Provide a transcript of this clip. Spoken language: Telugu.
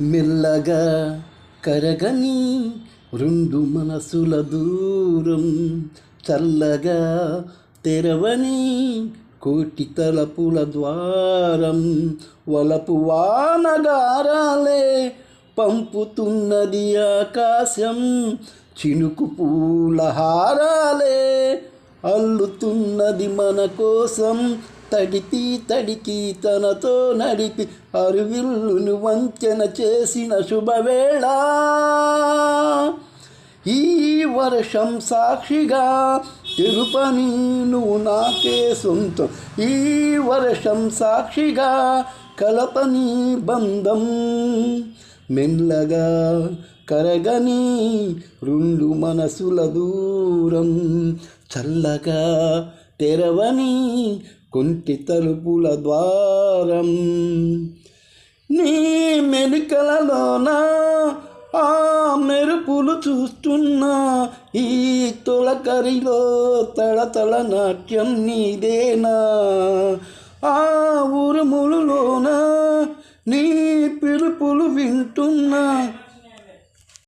మెల్లగా కరగని రెండు మనసుల దూరం చల్లగా తెరవని కోటి తలపుల ద్వారం వలపు వానగారాలే పంపుతున్నది ఆకాశం చినుకు పూల హారాలే అల్లుతున్నది మన కోసం తడిపి తడికి తనతో నడిపి అరువిల్లును వంచెన చేసిన శుభవేళ. ఈ వర్షం సాక్షిగా తిరుపని నువ్వు నాకే సొంతం. ఈ వర్షం సాక్షిగా కలపని బంధం. మెల్లగా కరగని రెండు మనసుల దూరం. చల్లగా తెరవని కుంటి తలుపుల ద్వారం. నీ మెలికలలోన ఆ మెరుపులు చూస్తున్నా ఈ తొలకరిలో తళతళ నాట్యం నీదేనా? ఆ ఉరుములులోన నీ పిలుపులు వింటున్నా